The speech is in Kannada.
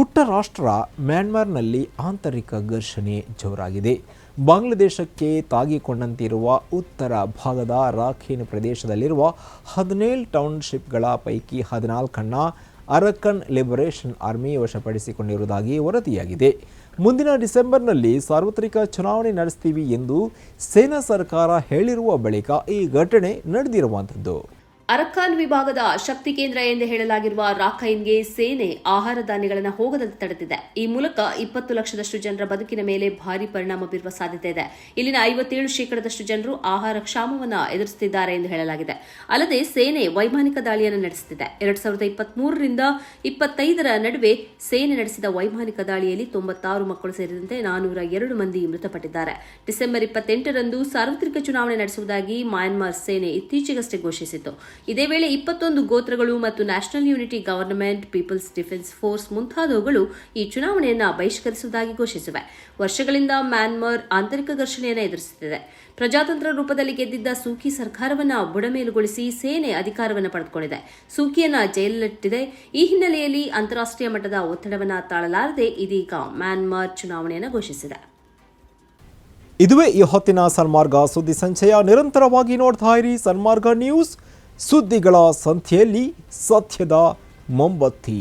ಪುಟ್ಟ ರಾಷ್ಟ್ರ ಮ್ಯಾನ್ಮಾರ್ನಲ್ಲಿ ಆಂತರಿಕ ಘರ್ಷಣೆ ಜೋರಾಗಿದೆ. ಬಾಂಗ್ಲಾದೇಶಕ್ಕೆ ತಾಗಿಕೊಂಡಂತಿರುವ ಉತ್ತರ ಭಾಗದ ರಾಖೇನ್ ಪ್ರದೇಶದಲ್ಲಿರುವ ಹದಿನೇಳು ಟೌನ್ಶಿಪ್ಗಳ ಪೈಕಿ ಹದಿನಾಲ್ಕನ್ನ ಅರಕನ್ ಲಿಬರೇಷನ್ ಆರ್ಮಿ ವಶಪಡಿಸಿಕೊಂಡಿರುವುದಾಗಿ ವರದಿಯಾಗಿದೆ. ಮುಂದಿನ ಡಿಸೆಂಬರ್ನಲ್ಲಿ ಸಾರ್ವತ್ರಿಕ ಚುನಾವಣೆ ನಡೆಸ್ತೀವಿ ಎಂದು ಸೇನಾ ಸರ್ಕಾರ ಹೇಳಿರುವ ಬಳಿಕ ಈ ಘಟನೆ ನಡೆದಿರುವಂಥದ್ದು. ಅರಕಾನ್ ವಿಭಾಗದ ಶಕ್ತಿ ಕೇಂದ್ರ ಎಂದು ಹೇಳಲಾಗಿರುವ ರಾಖೈನ್ಗೆ ಸೇನೆ ಆಹಾರ ಧಾನ್ಯಗಳನ್ನು ಹೋಗದಂತೆ ತಡೆದಿದೆ. ಈ ಮೂಲಕ ಇಪ್ಪತ್ತು ಲಕ್ಷದಷ್ಟು ಜನರ ಬದುಕಿನ ಮೇಲೆ ಭಾರಿ ಪರಿಣಾಮ ಬೀರುವ ಸಾಧ್ಯತೆ ಇದೆ. ಇಲ್ಲಿನ ಐವತ್ತೇಳು ಶೇಕಡದಷ್ಟು ಜನರು ಆಹಾರ ಕ್ಷಾಮವನ್ನು ಎದುರಿಸುತ್ತಿದ್ದಾರೆ ಎಂದು ಹೇಳಲಾಗಿದೆ. ಅಲ್ಲದೆ ಸೇನೆ ವೈಮಾನಿಕ ದಾಳಿಯನ್ನು ನಡೆಸುತ್ತಿದೆ. ಎರಡ್ ಸಾವಿರದ ಇಪ್ಪತ್ಮೂರರಿಂದ ಇಪ್ಪತ್ತೈದರ ನಡುವೆ ಸೇನೆ ನಡೆಸಿದ ವೈಮಾನಿಕ ದಾಳಿಯಲ್ಲಿ ತೊಂಬತ್ತಾರು ಮಕ್ಕಳು ಸೇರಿದಂತೆ ನಾನೂರ ಎರಡು ಮಂದಿ ಮೃತಪಟ್ಟಿದ್ದಾರೆ. ಡಿಸೆಂಬರ್ ಇಪ್ಪತ್ತೆಂಟರಂದು ಸಾರ್ವತ್ರಿಕ ಚುನಾವಣೆ ನಡೆಸುವುದಾಗಿ ಮ್ಯಾನ್ಮಾರ್ ಸೇನೆ ಇತ್ತೀಚೆಗಷ್ಟೇ ಘೋಷಿಸಿತ್ತು. ಇದೇ ವೇಳೆ ಇಪ್ಪತ್ತೊಂದು ಗೋತ್ರಗಳು ಮತ್ತು national unity government, people's defence force ಮುಂತಾದವುಗಳು ಈ ಚುನಾವಣೆಯನ್ನು ಬಹಿಷ್ಕರಿಸುವುದಾಗಿ ಘೋಷಿಸಿವೆ. ವರ್ಷಗಳಿಂದ ಮ್ಯಾನ್ಮಾರ್ ಆಂತರಿಕ ಘರ್ಷಣೆಯನ್ನು ಎದುರಿಸುತ್ತಿದೆ. ಪ್ರಜಾತಂತ್ರ ರೂಪದಲ್ಲಿ ಗೆದ್ದಿದ್ದ ಸೂಕಿ ಸರ್ಕಾರವನ್ನು ಬುಡಮೇಲುಗೊಳಿಸಿ ಸೇನೆ ಅಧಿಕಾರವನ್ನು ಪಡೆದುಕೊಂಡಿದೆ. ಸೂಕಿಯನ್ನ ಜೈಲಿಟ್ಟಿದೆ ಈ ಹಿನ್ನೆಲೆಯಲ್ಲಿ ಅಂತಾರಾಷ್ಟ್ರೀಯ ಮಟ್ಟದ ಒತ್ತಡವನ್ನು ತಾಳಲಾರದೆ ಇದೀಗ ಮ್ಯಾನ್ಮಾರ್ ಚುನಾವಣೆಯನ್ನು ಘೋಷಿಸಿದೆ. ಇದುವೇ ಈ ಹೊತ್ತಿನ ಸನ್ಮಾರ್ಗ ಸುದ್ದಿ ಸಂಚಯ. ನಿರಂತರವಾಗಿ ನೋಡ್ತಾ ಇರಿ ಸನ್ಮಾರ್ಗ ನ್ಯೂಸ್. ಸುದ್ದಿಗಳ ಸಂಖ್ಯೆಯಲ್ಲಿ ಸತ್ಯದ ಮೊಂಬತ್ತಿ.